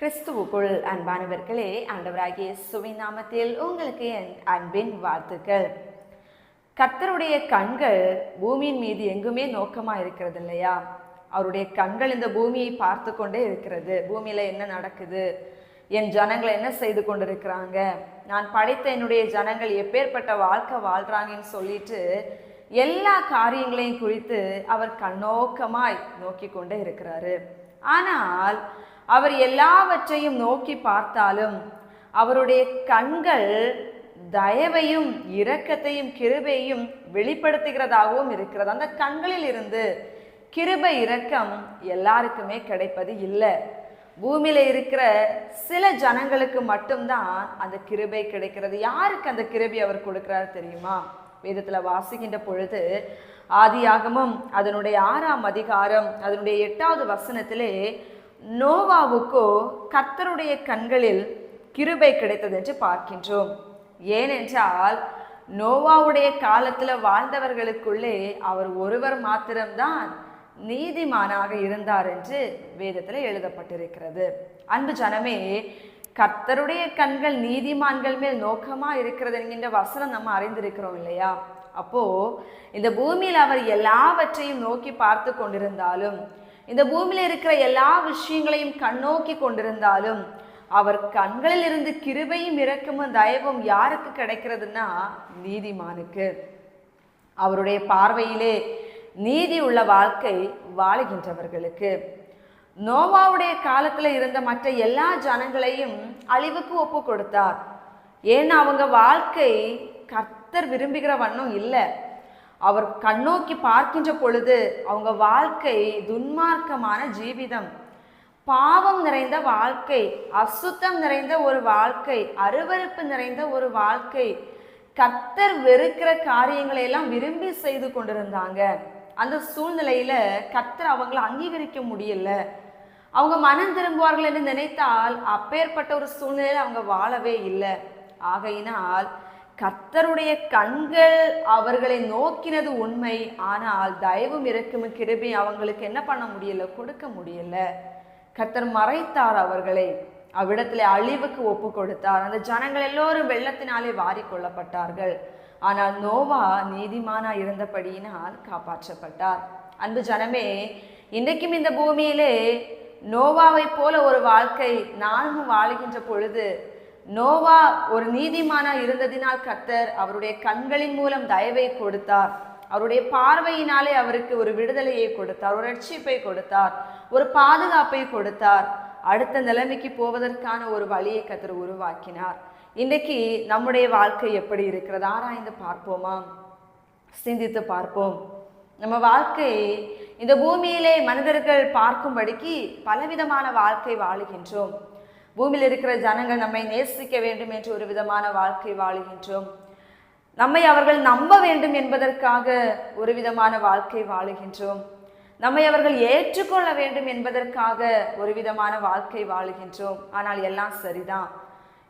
கிறிஸ்துவுக்குள் அன்பானவர்களே ஆண்டவராகிய சுவிநாமத்தில் உங்களுக்கு என் அன்பின் வாழ்த்துக்கள். கர்த்தருடைய கண்கள் பூமியின் மீது எங்குமே நோக்கமாக இருக்கிறது இல்லையா? அவருடைய கண்கள் இந்த பூமியை பார்த்து கொண்டே இருக்கிறது. பூமியில் என்ன நடக்குது? என் ஜனங்கள் என்ன செய்து கொண்டிருக்கிறாங்க? நான் படைத்த என்னுடைய ஜனங்கள் எப்பேற்பட்ட வாழ்க்கை வாழ்கிறாங்கன்னு சொல்லிட்டு எல்லா காரியங்களையும் குறித்து அவர் கண்ணோக்கமாய் நோக்கி கொண்டே இருக்கிறாரு. ஆனால் அவர் எல்லாவற்றையும் நோக்கி பார்த்தாலும் அவருடைய கண்கள் தயவையும் இரக்கத்தையும் கிருபையும் வெளிப்படுத்துகிறதாகவும் இருக்கிறது. அந்த கண்களில் இருந்து கிருபை இரக்கம் எல்லாருக்குமே கிடைப்பது இல்லை. பூமியில் இருக்கிற சில ஜனங்களுக்கு மட்டும்தான் அந்த கிருபை கிடைக்கிறது. யாருக்கு அந்த கிருபை அவர் கொடுக்கிறார் தெரியுமா? வேதத்தில் வாசிக்கின்ற பொழுது ஆதியாகமும் அதனுடைய ஆறாம் அதிகாரம் அதனுடைய எட்டாவது வசனத்திலே நோவாவுக்கோ கர்த்தருடைய கண்களில் கிருபை கிடைத்தது என்று பார்க்கின்றோம். ஏனென்றால் நோவாவுடைய காலத்தில் வாழ்ந்தவர்களுக்குள்ளே அவர் ஒருவர் மாத்திரம்தான் நீதிமானாக இருந்தார் என்று வேதத்தில் எழுதப்பட்டிருக்கிறது. அன்பு ஜனமே கர்த்தருடைய கண்கள் நீதிமான்கள் மேல் நோக்கமா இருக்கிறது என்கின்ற வசனம் நம்ம அறிந்திருக்கிறோம் இல்லையா? அப்போ இந்த பூமியில் அவர் எல்லாவற்றையும் நோக்கி பார்த்து கொண்டிருந்தாலும் இந்த பூமியில் இருக்கிற எல்லா விஷயங்களையும் கண்ணோக்கி கொண்டிருந்தாலும் அவர் கண்களில் இருந்து கிருபையும் இறக்கமும் தயவும் யாருக்கு கிடைக்கிறதுன்னா நீதிமானுக்கு. அவருடைய பார்வையிலே நீதி உள்ள வாழ்க்கை வாழுகின்றவர்களுக்கு. நோவாவுடைய காலத்தில் இருந்த மற்ற எல்லா ஜனங்களையும் அழிவுக்கு ஒப்பு கொடுத்தார் ஏன்னா அவங்க வாழ்க்கை கர்த்தர் விரும்புகிற வண்ணம் இல்லை. அவர் கண்ணோக்கி பார்க்கின்ற பொழுது அவங்க வாழ்க்கை துன்மார்க்கமான ஜீவிதம். பாவம் நிறைந்த வாழ்க்கை அசுத்தம் நிறைந்த ஒரு வாழ்க்கை அருவருப்பு நிறைந்த ஒரு வாழ்க்கை கர்த்தர் வெறுக்கிற காரியங்களை எல்லாம் விரும்பி செய்து கொண்டிருந்தாங்க. அந்த சூழ்நிலையில கர்த்தர் அவங்கள அங்கீகரிக்க முடியல. அவங்க மனம் திரும்புவார்கள் என்று நினைத்தால் அப்பேற்பட்ட ஒரு சூழ்நிலையில் அவங்க வாழவே இல்லை. ஆகையினால் கர்த்தருடைய கண்கள் அவர்களை நோக்கினது உண்மை. ஆனால் தயவும் இறக்கும் கிருபி அவங்களுக்கு என்ன பண்ண முடியல? கொடுக்க முடியல. கர்த்தர் மறைத்தார் அவர்களை. அவ்விடத்துல அழிவுக்கு ஒப்பு கொடுத்தார். அந்த ஜனங்கள் எல்லோரும் வெள்ளத்தினாலே வாரி கொள்ளப்பட்டார்கள் ஆனால் நோவா நீதிமானா இருந்தபடியினால் காப்பாற்றப்பட்டார். அன்பு ஜனமே இன்றைக்கும் இந்த பூமியிலே நோவாவை போல ஒரு வாழ்க்கை நானும் வாழுகின்ற பொழுது நோவா ஒரு நீதிமானா இருந்ததினால் கர்த்தர் அவருடைய கண்களின் மூலம் தயவை கொடுத்தார். அவருடைய பார்வையினாலே அவருக்கு ஒரு விடுதலையை கொடுத்தார் ஒரு ரட்சிப்பை கொடுத்தார் ஒரு பாதுகாப்பை கொடுத்தார். அடுத்த நிலைமைக்கு போவதற்கான ஒரு வழியை கத்தர் உருவாக்கினார். இன்றைக்கு நம்முடைய வாழ்க்கை எப்படி இருக்கிறது? ஆராய்ந்து பார்ப்போமா? சிந்தித்து பார்ப்போம். நம்ம வாழ்க்கை இந்த பூமியிலே மனிதர்கள் பார்க்கும்படிக்கு பலவிதமான வாழ்க்கை வாழுகின்றோம். பூமியில் இருக்கிற ஜனங்கள் நம்மை நேசிக்க வேண்டும் என்று ஒரு விதமான வாழ்க்கை வாழுகின்றோம். நம்மை அவர்கள் நம்ப வேண்டும் என்பதற்காக ஒரு விதமான வாழ்க்கை வாழுகின்றோம். நம்மை அவர்கள் ஏற்றுக்கொள்ள வேண்டும் என்பதற்காக ஒரு விதமான வாழ்க்கை வாழுகின்றோம். ஆனால் எல்லாம் சரிதான்.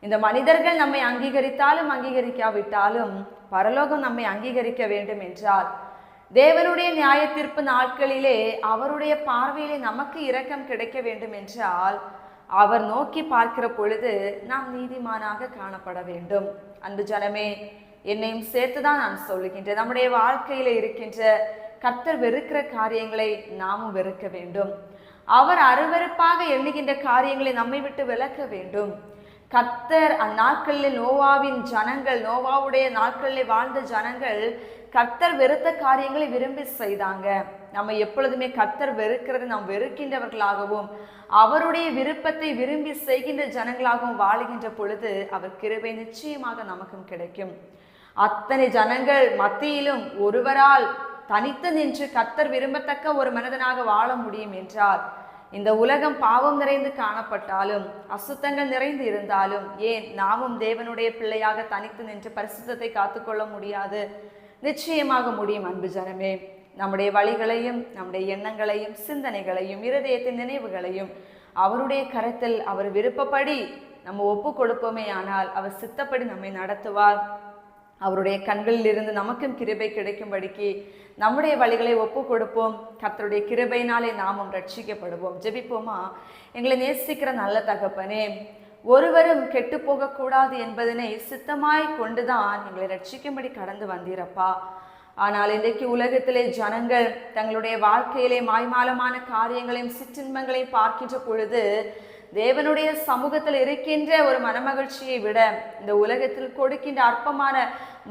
இந்த மனிதர்கள் நம்மை அங்கீகரித்தாலும் அங்கீகரிக்காவிட்டாலும் பரலோகம் நம்மை அங்கீகரிக்க வேண்டும் என்றால் தேவனுடைய நியாயத்திற்பு நாட்களிலே அவருடைய பார்வையிலே நமக்கு இரக்கம் கிடைக்க வேண்டும் என்றால் அவர் நோக்கி பார்க்கிற பொழுது நாம் நீதிமானாக காணப்பட வேண்டும். அன்பு ஜனமே என்னையும் சேர்த்துதான் நான் சொல்லுகின்றேன். நம்முடைய வாழ்க்கையில இருக்கின்ற கர்த்தர் வெறுக்கிற காரியங்களை நாமும் வெறுக்க வேண்டும். அவர் அருவருப்பாக எண்ணுகின்ற காரியங்களை நம்மை விட்டு விலக்க வேண்டும். கர்த்தர் அந்நாட்களில் நோவாவின் ஜனங்கள் நோவாவுடைய நாட்களில் வாழ்ந்த ஜனங்கள் கர்த்தர் வெறுத்த காரியங்களை விரும்பி செய்தாங்க. நம்ம எப்பொழுதுமே கர்த்தர் வெறுக்கிறது நாம் வெறுக்கின்றவர்களாகவும் அவருடைய விருப்பத்தை விரும்பி செய்கின்ற ஜனங்களாகவும் வாழுகின்ற பொழுது அவர் கிருபை நிச்சயமாக நமக்கும் கிடைக்கும். அத்தனை ஜனங்கள் மத்தியிலும் ஒருவரால் தனித்து நின்று கர்த்தர் விரும்பத்தக்க ஒரு மனிதனாக வாழ முடியும் என்றார். இந்த உலகம் பாவம் நிறைந்து காணப்பட்டாலும் அசுத்தங்கள் நிறைந்து இருந்தாலும் ஏன் நாமும் தேவனுடைய பிள்ளையாக தனித்து நின்று பரிசுத்தத்தை காத்துக்கொள்ள முடியாது? நிச்சயமாக முடியும் அன்பு ஜனமே. நம்முடைய வழிகளையும் நம்முடைய எண்ணங்களையும் சிந்தனைகளையும் இருதயத்தின் நினைவுகளையும் அவருடைய கரத்தில் அவர் விருப்பப்படி நம்ம ஒப்பு கொடுப்போமே. ஆனால் அவர் சித்தப்படி நம்மை நடத்துவார். அவருடைய கண்களில் இருந்து நமக்கும் கிருபை கிடைக்கும்படிக்கு நம்முடைய வழிகளை ஒப்பு கொடுப்போம். கத்தருடைய கிருபையினாலே நாமும் ரட்சிக்கப்படுவோம். ஜெபிப்போமா? எங்களை நேசிக்கிற நல்ல தகப்பனே ஒருவரும் கெட்டு போகக்கூடாது என்பதனை சித்தமாய் கொண்டுதான் எங்களை ரட்சிக்கும்படி கடந்து வந்தீரப்பா. ஆனால் இன்றைக்கு உலகத்திலே ஜனங்கள் தங்களுடைய வாழ்க்கையிலே மாய்மாலமான காரியங்களையும் சிற்றின்பங்களையும் பார்க்கின்ற பொழுது தேவனுடைய சமூகத்தில் இருக்கின்ற ஒரு மனமகிழ்ச்சியை விட இந்த உலகத்தில் கொடுக்கின்ற அற்பமான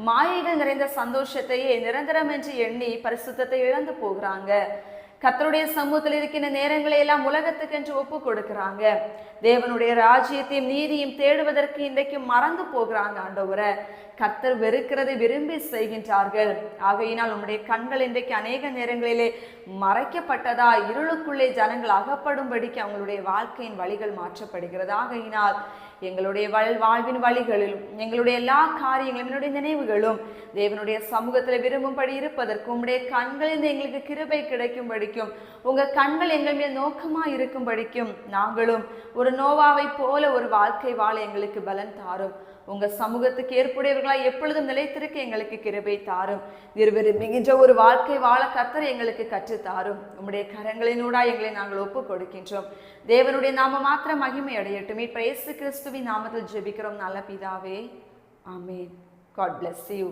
மாயைகள் நிறைந்த சந்தோஷத்தையே நிரந்தரம் என்று எண்ணி பரிசுத்தத்தை இழந்து போகிறாங்க. கத்தருடைய சமூகத்தில் இருக்கின்ற நேரங்களை எல்லாம் உலகத்துக்கு என்று ஒப்பு கொடுக்கிறாங்க தேவனுடைய ராஜ்யத்தையும் நீதியும் தேடுவதற்கு இன்றைக்கு மறந்து போகிறாங்க ஆண்டவரை. கர்த்தர் வெறுக்கிறதை விரும்பி செய்கின்றார்கள். ஆகையினால் உம்முடைய கண்கள் இன்றைக்கு அநேக நேரங்களிலே மறைக்கப்பட்டதா? இருளுக்குள்ளே ஜனங்கள் அகப்படும்படிக்கு அவங்களுடைய வாழ்க்கையின் வழிகள் மாற்றப்படுகிறது. ஆகையினால் எங்களுடைய வாழ்வின் வழிகளிலும் எங்களுடைய எல்லா காரியங்களும் என்னுடைய நினைவுகளும் தேவனுடைய சமூகத்தில் விரும்பும்படி இருப்பதற்கும் உம்முடைய கண்களிலிருந்து எங்களுக்கு கிருபை கிடைக்கும்படிக்கும் உங்க கண்கள் எங்கள் மேல் நோக்கமா இருக்கும்படிக்கும் நாங்களும் ஒரு நோவாவை போல ஒரு வாழ்க்கை வாழ எங்களுக்கு பலன் தாரும். உங்க சமூகத்துக்கு ஏற்புடையவர்களாக எப்பொழுதும் நிலைத்திருக்க எங்களுக்கு கிருபை தாரும். இருவரும் மிகுந்த ஒரு வாழ்க்கை வாழ கத்தர் எங்களுக்கு கற்றுத்தாரும். உம்முடைய கரங்களினூடா எங்களை நாங்கள் ஒப்பு கொடுக்கின்றோம் தேவனுடைய நாம மாத்திர மகிமை அடையட்டும். இப்ப இயேசு கிறிஸ்துவின் நாமத்தில் ஜெபிக்கிறோம். நல்ல பிதாவே. ஆமென். God bless you